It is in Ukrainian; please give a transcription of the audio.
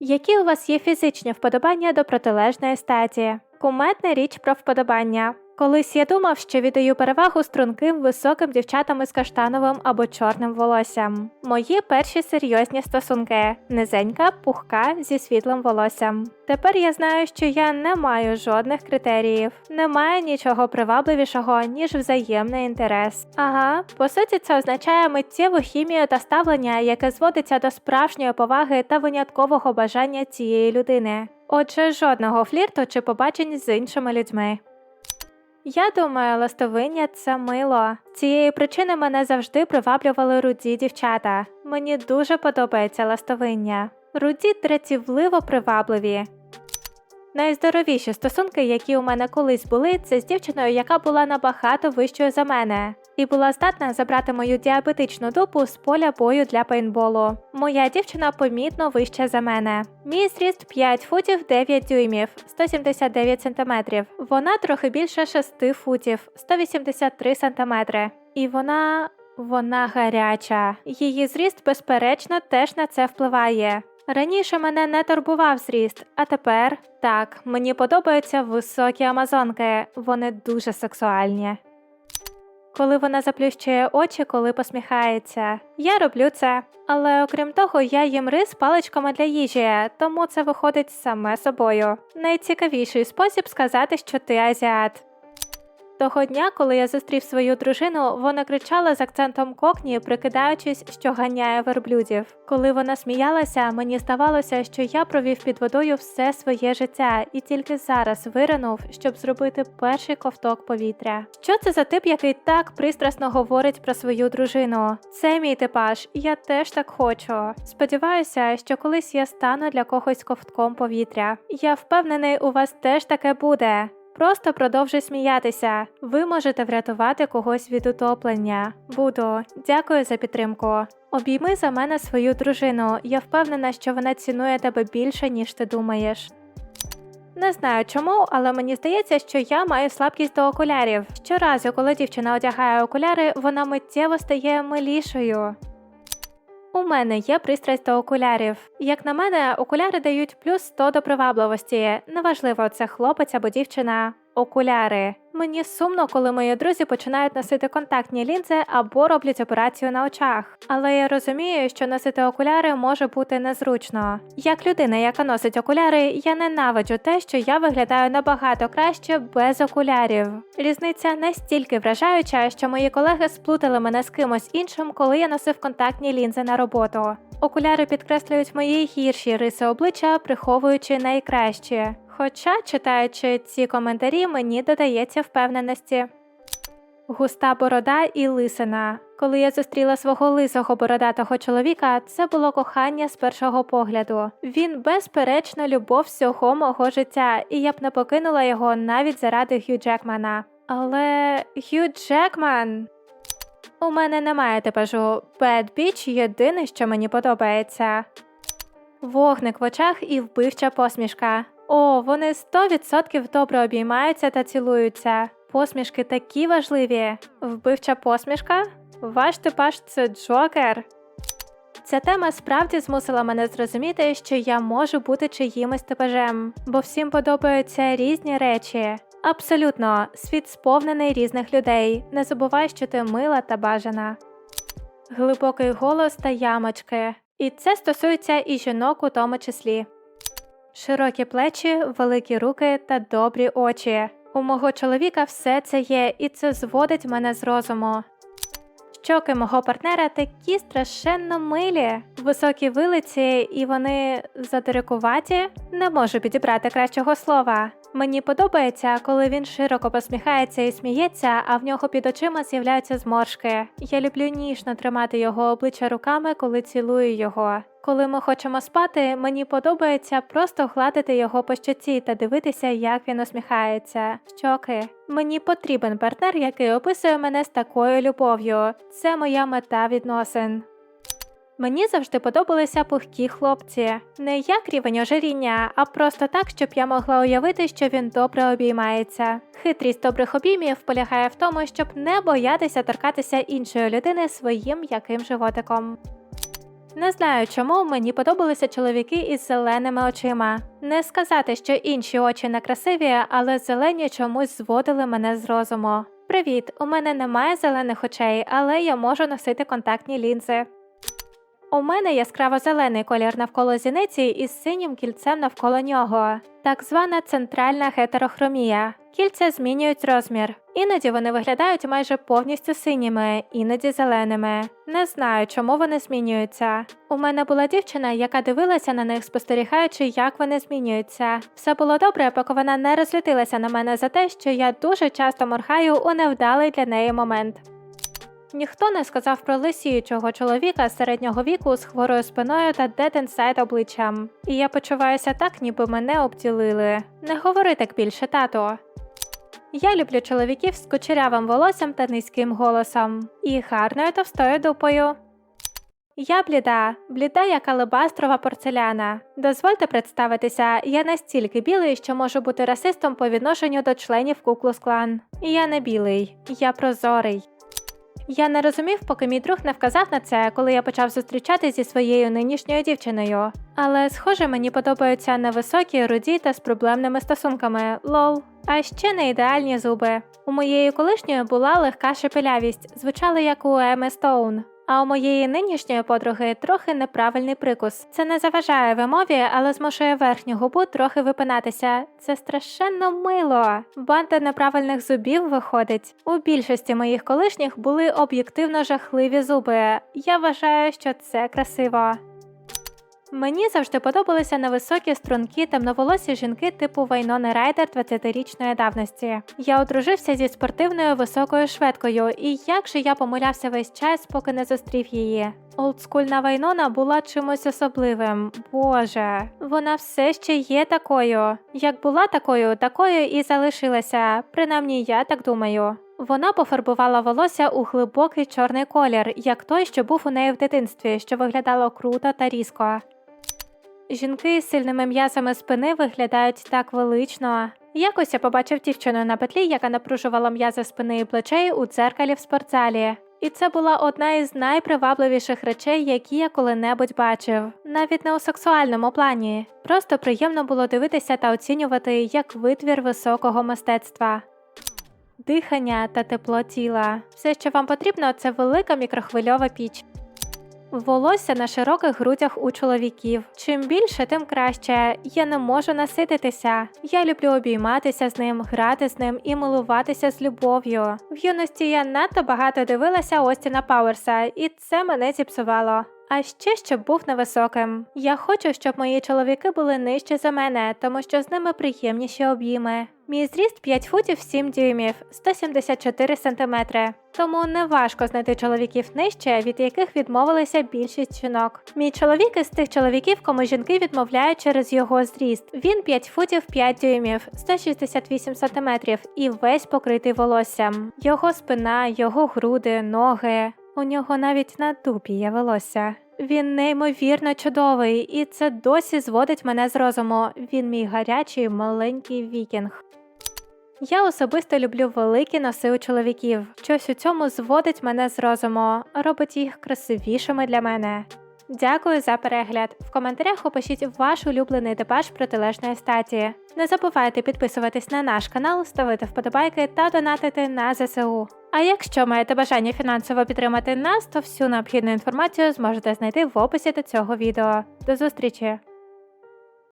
Які у вас є фізичні вподобання до протилежної статі? Куметна річ про вподобання. Колись я думав, що віддаю перевагу струнким високим дівчатам із каштановим або чорним волоссям. Мої перші серйозні стосунки низенька, пухка зі світлим волоссям. Тепер я знаю, що я не маю жодних критеріїв, немає нічого привабливішого, ніж взаємний інтерес. Ага, по суті, це означає миттєву хімію та ставлення, яке зводиться до справжньої поваги та виняткового бажання цієї людини. Отже, жодного флірту чи побачень з іншими людьми. Я думаю, ластовиння це мило. Цієї причини мене завжди приваблювали руді дівчата. Мені дуже подобається ластовиння. Руді дратівливо привабливі. Найздоровіші стосунки, які у мене колись були, це з дівчиною, яка була набагато вищою за мене, і була здатна забрати мою діабетичну дупу з поля бою для пейнтболу. Моя дівчина помітно вища за мене. Мій зріст 5 футів 9 дюймів, 179 сантиметрів. Вона трохи більше 6 футів, 183 сантиметри. І вона. Вона гаряча. Її зріст, безперечно, теж на це впливає. Раніше мене не турбував зріст, а тепер так, мені подобаються високі амазонки, вони дуже сексуальні. Коли вона заплющує очі, коли посміхається. Я роблю це. Але окрім того, я їм рис паличками для їжі, тому це виходить саме собою. Найцікавіший спосіб сказати, що ти азіат. Того дня, коли я зустрів свою дружину, вона кричала з акцентом кокні, прикидаючись, що ганяє верблюдів. Коли вона сміялася, мені здавалося, що я провів під водою все своє життя і тільки зараз виринув, щоб зробити перший ковток повітря. Що це за тип, який так пристрасно говорить про свою дружину? Це мій типаж, я теж так хочу. Сподіваюся, що колись я стану для когось ковтком повітря. Я впевнений, у вас теж таке буде. Просто продовжуй сміятися. Ви можете врятувати когось від утоплення. Буду. Дякую за підтримку. Обійми за мене свою дружину. Я впевнена, що вона цінує тебе більше, ніж ти думаєш. Не знаю чому, але мені здається, що я маю слабкість до окулярів. Щоразу, коли дівчина одягає окуляри, вона миттєво стає милішою. У мене є пристрасть до окулярів. Як на мене, окуляри дають плюс 100 до привабливості. Неважливо, це хлопець або дівчина. Окуляри. Мені сумно, коли мої друзі починають носити контактні лінзи або роблять операцію на очах. Але я розумію, що носити окуляри може бути незручно. Як людина, яка носить окуляри, я ненавиджу те, що я виглядаю набагато краще без окулярів. Різниця настільки вражаюча, що мої колеги сплутали мене з кимось іншим, коли я носив контактні лінзи на роботу. Окуляри підкреслюють мої гірші риси обличчя, приховуючи найкращі. Хоча, читаючи ці коментарі, мені додається впевненості. Густа борода і лисина. Коли я зустріла свого лисого бородатого чоловіка, це було кохання з першого погляду. Він, безперечно, любов всього мого життя, і я б не покинула його навіть заради Хью Джекмана. Але Хью Джекман. У мене немає типажу Bad Bitch єдине, що мені подобається. Вогник в очах і вбивча посмішка. О, вони 100% добре обіймаються та цілуються. Посмішки такі важливі. Вбивча посмішка? Ваш типаж це Джокер. Ця тема справді змусила мене зрозуміти, що я можу бути чиїмось типажем, бо всім подобаються різні речі. Абсолютно, світ сповнений різних людей. Не забувай, що ти мила та бажана. Глибокий голос та ямочки. І це стосується і жінок у тому числі. Широкі плечі, великі руки та добрі очі. У мого чоловіка все це є, і це зводить мене з розуму. Щоки мого партнера такі страшенно милі, високі вилиці, і вони задирикуваті. Не можу підібрати кращого слова. Мені подобається, коли він широко посміхається і сміється, а в нього під очима з'являються зморшки. Я люблю ніжно тримати його обличчя руками, коли цілую його. Коли ми хочемо спати, мені подобається просто гладити його по щоці та дивитися, як він усміхається. Щоки. Мені потрібен партнер, який описує мене з такою любов'ю. Це моя мета відносин. Мені завжди подобалися пухкі хлопці, не як рівень ожиріння, а просто так, щоб я могла уявити, що він добре обіймається. Хитрість добрих обіймів полягає в тому, щоб не боятися торкатися іншої людини своїм м'яким животиком. Не знаю, чому мені подобалися чоловіки із зеленими очима. Не сказати, що інші очі не красиві, але зелені чомусь зводили мене з розуму. Привіт, у мене немає зелених очей, але я можу носити контактні лінзи. У мене яскраво зелений колір навколо зіниці із синім кільцем навколо нього, так звана центральна гетерохромія. Кільця змінюють розмір. Іноді вони виглядають майже повністю синіми, іноді зеленими. Не знаю, чому вони змінюються. У мене була дівчина, яка дивилася на них, спостерігаючи, як вони змінюються. Все було добре, поки вона не розлютилася на мене за те, що я дуже часто моргаю у невдалий для неї момент. Ніхто не сказав про лисіючого чоловіка середнього віку з хворою спиною та inside обличчям. І я почуваюся так, ніби мене обділили. Не говори так більше, тато. Я люблю чоловіків з кучерявим волоссям та низьким голосом і гарною товстою дупою. Я бліда, бліда як алебастрова порцеляна. Дозвольте представитися, я настільки білий, що можу бути расистом по відношенню до членів Куклус Клан. Я не білий, я прозорий. Я не розумів, поки мій друг не вказав на це, коли я почав зустрічатися зі своєю нинішньою дівчиною. Але, схоже, мені подобаються невисокі, руді та з проблемними стосунками лол. А ще не ідеальні зуби. У моєї колишньої була легка шепелявість, звучала як у Еми Стоун. А у моєї нинішньої подруги трохи неправильний прикус. Це не заважає вимові, але змушує верхню губу трохи випинатися. Це страшенно мило. Банда неправильних зубів виходить. У більшості моїх колишніх були об'єктивно жахливі зуби. Я вважаю, що це красиво. Мені завжди подобалися невисокі струнки темноволосі жінки типу Вайнони Райдер 20-річної давності. Я одружився зі спортивною високою шведкою, і як же я помилявся весь час, поки не зустрів її. Олдскульна Вайнона була чимось особливим. Боже, вона все ще є такою. Як була такою, такою і залишилася. Принаймні, я так думаю. Вона пофарбувала волосся у глибокий чорний колір, як той, що був у неї в дитинстві, що виглядало круто та різко. Жінки з сильними м'язами спини виглядають так велично. Якось я побачив дівчину на петлі, яка напружувала м'язи спини і плечей у дзеркалі в спортзалі. І це була одна із найпривабливіших речей, які я коли-небудь бачив, навіть не у сексуальному плані. Просто приємно було дивитися та оцінювати як витвір високого мистецтва. Дихання та тепло тіла. Все, що вам потрібно, це велика мікрохвильова піч. Волосся на широких грудях у чоловіків. Чим більше, тим краще. Я не можу насититися. Я люблю обійматися з ним, грати з ним і милуватися з любов'ю. В юності я надто багато дивилася Остіна Пауерса, і це мене зіпсувало. А ще щоб був невисоким. Я хочу, щоб мої чоловіки були нижче за мене, тому що з ними приємніші обійми. Мій зріст 5 футів 7 дюймів, 174 сантиметри. Тому не важко знайти чоловіків нижче, від яких відмовилися більшість жінок. Мій чоловік із тих чоловіків, кому жінки відмовляють через його зріст. Він 5 футів 5 дюймів, 168 сантиметрів і весь покритий волоссям. Його спина, його груди, ноги. У нього навіть на дупі є волосся. Він неймовірно чудовий, і це досі зводить мене з розуму. Він мій гарячий маленький вікінг. Я особисто люблю великі носи у чоловіків. Щось у цьому зводить мене з розуму, робить їх красивішими для мене. Дякую за перегляд. В коментарях опишіть ваш улюблений депеш протилежної статі. Не забувайте підписуватись на наш канал, ставити вподобайки та донатити на ЗСУ. А якщо маєте бажання фінансово підтримати нас, то всю необхідну інформацію зможете знайти в описі до цього відео. До зустрічі!